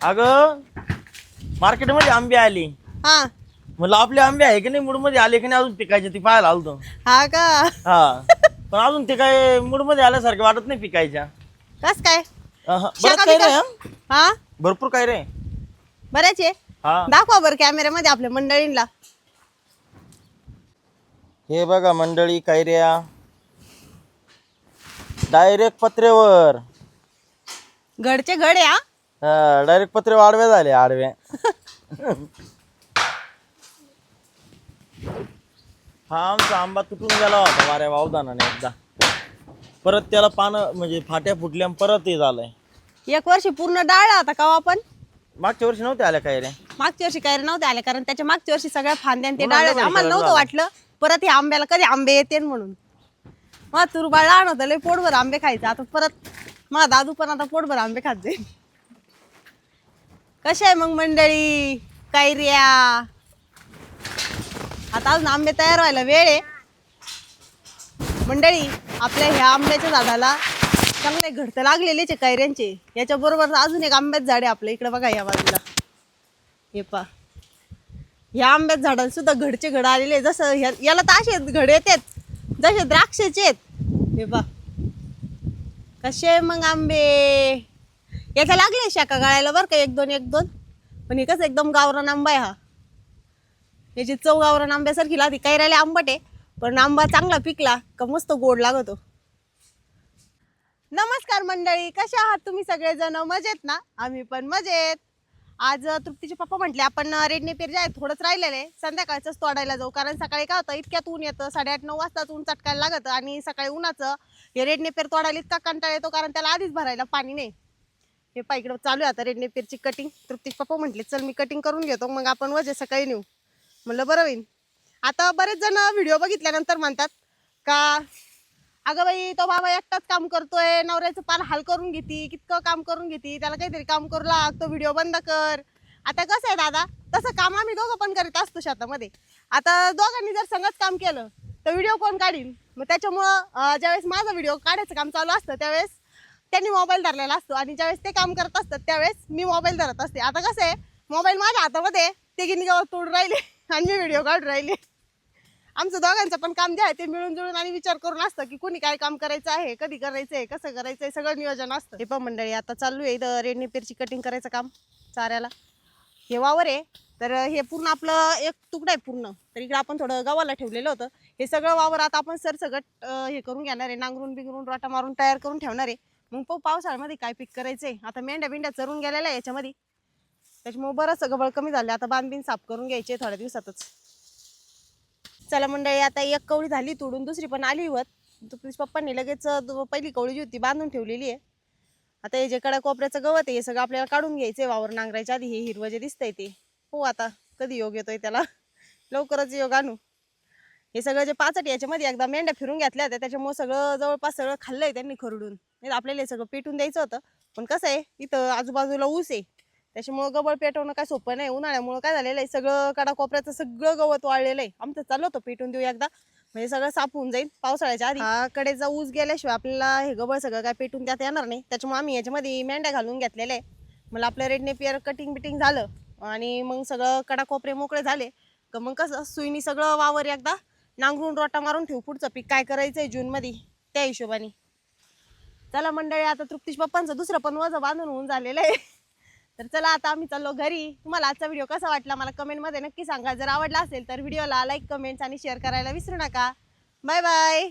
अगं मार्केटमध्ये आंबे आले. हा. म्हणलं आपले आंबे आहे की नाही? मूडमध्ये आले की नाही? अजून पिकायचे ती पाहायला आलतो. हा का? हा. पण अजून ते काय मूडमध्ये आल्यासारखे वाटत नाही पिकायच्या. कस काय? अहं. शाखा काय रे बिका- हं? हा? भरपूर काय रे बऱ्याच आहे. हा. दाखवा बरं कॅमेऱ्यामध्ये आपल्या मंडळींना हे बघा मंडळी कैऱ्या. डायरेक्ट पत्रेवर घडचे घड हा. डायरेक्ट पत्रे आडव्या झाले आडव्या हा आमचा आंबा तुटून गेला होता वाऱ्या वावदानाने एकदा. परत त्याला पानं म्हणजे फाट्या फुटल्या आणि परत हे झालंय. एक वर्षी पूर्ण डाळला होता का हो आपण? मागच्या वर्षी नव्हते आल्या काय रे. मागच्या वर्षी काही नव्हते आले कारण त्याच्या मागच्या वर्षी सगळ्या फांद्या आणि ते डाळ आम्हाला नव्हतं. वाटलं. परत हे आंब्याला कधी आंबे येते म्हणून. मग तुरबाळ लहान होतं लय पोटभर आंबे खायचे. आता परत मग दादू पण आता पोटभर आंबे खात. जाईल कसे आहे मग मंडळी? कैऱ्या आता अजून आंबे तयार व्हायला वेळ आहे. मंडळी आपल्या ह्या आंब्याच्या झाडाला चांगले घडत लागलेलेच आहे कैऱ्यांचे. याच्या बरोबर अजून एक आंब्याच झाड आहे आपल्या इकडे बघा या बाजूला. हे पा ह्या आंब्यात झाडाला सुद्धा घडचे घड आलेले जसं ह्या- याला तर असे घड येतात. जसे द्राक्षाचे आहेत. हे पा कसे मग आंबे? याचा लागले शाखा गाळायला बरं का? एक दोन एक दोन. पण हे कसं एकदम गावरान आंबा आहे हा. याची चव गावरान आंब्यासारखी लागते. कैऱ्याला आंबट आहे पण आंबा चांगला पिकला का मस्त गोड लागतो. नमस्कार मंडळी कशा आहात तुम्ही सगळेजण? मजेत ना? आम्ही पण मजेत. आज तृप्तीचे पप्पा म्हटले आपण रेडने पेर जे आहे थोडंच राहिलेलं आहे. संध्याकाळचंच तोडायला जाऊ कारण सकाळी काय होतं इतक्यात ऊन येतं साडेआठ नऊ वाजताच ऊन चटकायला लागतं आणि सकाळी उन्हाचं हे रेडने पेर तोडायला इतका कंटाळा येतो कारण त्याला आधीच भरायला पाणी नाही. हे पा इकडं चालू आहे आता रेडने पेरची कटिंग तृप्तीचे पप्पा म्हटले चल मी कटिंग करून घेतो मग आपण वजे सकाळी नेऊ. म्हणलं बरं होईल आता बरेच जण व्हिडिओ बघितल्यानंतर म्हणतात का अगं बाई तो बाबा एकटाच काम करतोय नवऱ्याचं पार हाल करून घेती कितकं काम करून घेती त्याला काहीतरी काम करू लाग तो व्हिडिओ बंद कर. आता कसं आहे दादा तसं काम आम्ही दोघं पण करीत असतो शेतामध्ये. आता दोघांनी जर संगत काम केलं तर व्हिडिओ कोण काढीन? मग त्याच्यामुळं ज्यावेळेस माझा व्हिडिओ काढायचं काम चालू असतं त्यावेळेस त्यांनी मोबाईल धरलेला असतो. आणि ज्यावेळेस ते काम करत असतात त्यावेळेस मी मोबाईल धरत असते. आता कसं आहे मोबाईल माझ्या हातामध्ये ते गिनी गावात तोडून राहिले आणि मी व्हिडिओ काढून राहिले. आमचं दोघांचं पण काम जे आहे ते मिळून जुळून आणि विचार करून असतं की कोणी काय काम करायचं आहे कधी करायचं आहे कसं करायचं आहे सगळं नियोजन असतं. हे पण मंडळी आता चालू आहे इथं रेडणी पेरची कटिंग करायचं काम चाऱ्याला. हे वावर आहे तर हे पूर्ण आपलं एक तुकडा आहे पूर्ण. तर इकडे आपण थोडं गव्हाला ठेवलेलं होतं. हे सगळं वावर आता आपण सरसगट हे करून घेणार आहे. नांगरून बिंगरून रोटा मारून तयार करून ठेवणार आहे. मग पाहू पावसाळ्यामध्ये काय पीक आहे आता मेंढ्या बिंड्या चरून गेलेल्या आहे याच्यामध्ये. त्याच्यामुळे बरंच गबळ कमी झालं आता बांधबीन साफ करून घ्यायचे थोड्या दिवसातच. चला मंडळी आता एक कवळी झाली तोडून दुसरी पण आली होत. तुझ्या पप्पांनी लगेच दु- पहिली कवळी जी होती बांधून ठेवलेली आहे. आता हे जे कडा कोपऱ्याचं गवत आहे हे सगळं आपल्याला काढून घ्यायचंय. वावर नांगरायच्या आधी हे हिरवं जे दिसतंय ते. हो आता कधी योग येतोय त्याला? लवकरच योग आणू. हे सगळं जे पाचट याच्यामध्ये एकदा मेंढ्या फिरून घेतल्या होत्या. त्याच्यामुळे सगळं जवळपास सगळं खाल्लंय त्यांनी खरडून. नाही तर आपल्याला हे सगळं पेटून द्यायचं होतं. पण कसं आहे इथं आजूबाजूला ऊस आहे. त्याच्यामुळं गवळ पेटवणं काय सोपं नाही. उन्हाळ्यामुळं काय झालेलं आहे सगळं कडा कोपऱ्याचं सगळं गवत वाळलेलं आहे. आमचं चाललं होतं पेटून देऊ एकदा. म्हणजे सगळं साफ होऊन जाईल पावसाळ्याच्या आधी. हा कडेचा ऊस गेल्याशिवाय आपल्याला हे गवळ सगळं काय पेटून त्यात येणार नाही. त्याच्यामुळे आम्ही याच्यामध्ये मेंढ्या घालून घेतलेल्या आहे. मला आपलं रेडने पिअर कटिंग बिटिंग झालं आणि मग सगळं कडा कोपरे मोकळे झाले. तर मग कसं सुईनी सगळं वावर एकदा नांगरून रोटा मारून ठेवू पुढचं पीक. काय करायचं आहे जूनमध्ये त्या हिशोबाने. चला मंडळी आता तृप्तीश पप्पांचं दुसरं पण वजं बांधून होऊन झालेलं आहे. तर चला आता आम्ही चाललो घरी. तुम्हाला आजचा व्हिडिओ कसा वाटला मला कमेंटमध्ये नक्की सांगा. जर आवडला असेल तर व्हिडिओला लाईक कमेंट्स आणि शेअर करायला विसरू नका. Bye bye